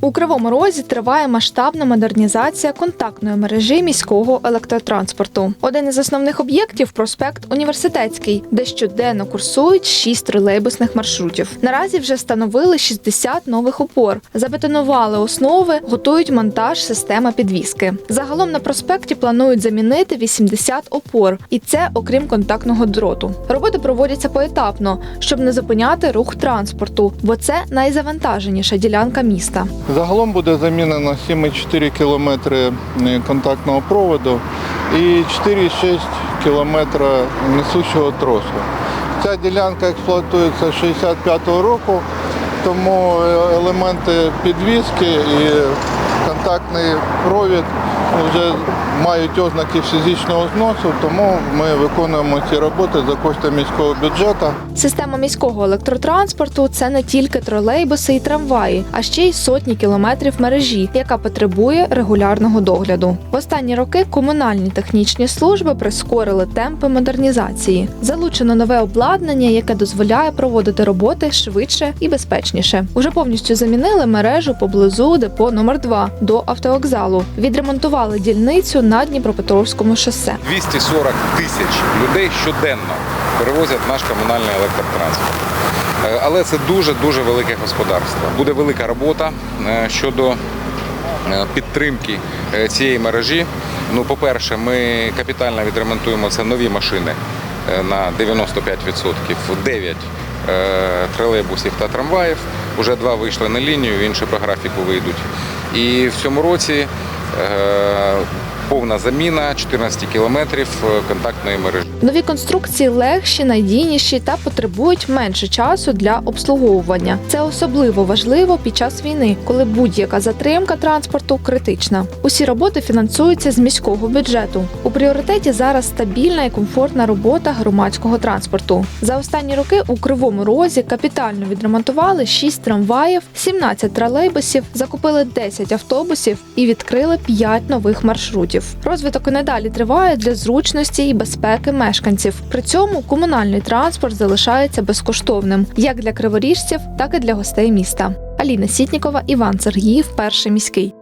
У Кривому Розі триває масштабна модернізація контактної мережі міського електротранспорту. Один із основних об'єктів проспект Університетський, де щоденно курсують шість тролейбусних маршрутів. Наразі вже встановили 60 нових опор, забетонували основи, готують монтаж системи підвіски. Загалом на проспекті планують замінити 80 опор, і це окрім контактного дроту. Роботи проводяться поетапно, щоб не зупиняти рух транспорту, бо це найзавантаженіша ділянка міста. Загалом буде замінено 7,4 кілометри е, контактного проводу і 4,6 кілометра несучого тросу. Ця ділянка експлуатується з 65-го року, тому е, елементи підвіски і контактний провід вже мають ознаки фізичного зносу, тому ми виконуємо ці роботи за кошти міського бюджету. Система міського електротранспорту це не тільки тролейбуси і трамваї, а ще й сотні кілометрів мережі, яка потребує регулярного догляду. В останні роки комунальні технічні служби прискорили темпи модернізації. Залучено нове обладнання, яке дозволяє проводити роботи швидше і безпечніше. Уже повністю замінили мережу поблизу депо номер 2 до автовокзалу. Відремонтували дільницю на Дніпропетровському шосе. 240 тисяч людей щоденно перевозять наш комунальний електротранспорт. Е, Але це дуже-дуже велике господарство. Буде велика робота е, щодо е, підтримки цієї мережі. Ну, по-перше, ми капітально відремонтуємо це нові машини на 95%, 9 е, тролейбусів та трамваїв. Уже два вийшли на лінію, інші по графіку вийдуть. І в цьому році е, повна заміна 14 кілометрів е, контактної мережі. Нові конструкції легші, надійніші та потребують менше часу для обслуговування. Це особливо важливо під час війни, коли будь-яка затримка транспорту критична. Усі роботи фінансуються з міського бюджету. У пріоритеті зараз стабільна і комфортна робота громадського транспорту. За останні роки у Кривому Розі капітально відремонтували 6 трамваїв, 17 тролейбусів, закупили 10 автобусів і відкрили 5 нових маршрутів. Розвиток і надалі триває для зручності і безпеки мешканців. При цьому комунальний транспорт залишається безкоштовним як для криворіжців, так і для гостей міста. Аліна Сітнікова, Іван Сергіїв, перший міський.